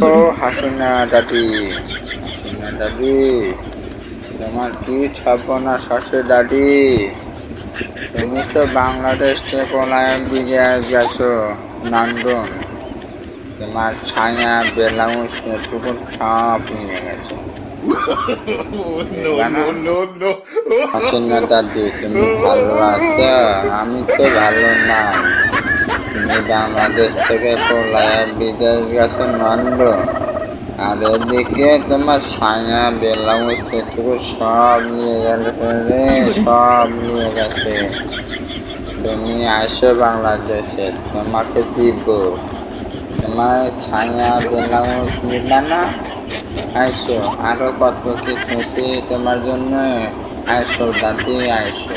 ও হাসিনা দাদি হাসিনা দাদি তোমার কি ছাপনা শাশে দাদি? তুমি তো বাংলাদেশ থেকে পলায়ন দিকে গেছো নান্দন। তোমার ছায়া বেলাউস টুকুন সব নিয়ে গেছে। হাসিনা দাদি তুমি ভালো আছো? আমি তো ভালো না। তুমি বাংলাদেশ থেকে পলায় বিদেশ গেছে নন্দ আর এদিকে তোমার ছায়া বেলাউস পেটুকু সব নিয়ে গেছে রে, সব নিয়ে গেছে। তুমি আসো বাংলাদেশে, তোমাকে দিব। তোমার ছায়া ব্লাউজ নিবা না আইসো। আরও কত কি খুশি তোমার জন্য? আইসো, দাদি, আইসো।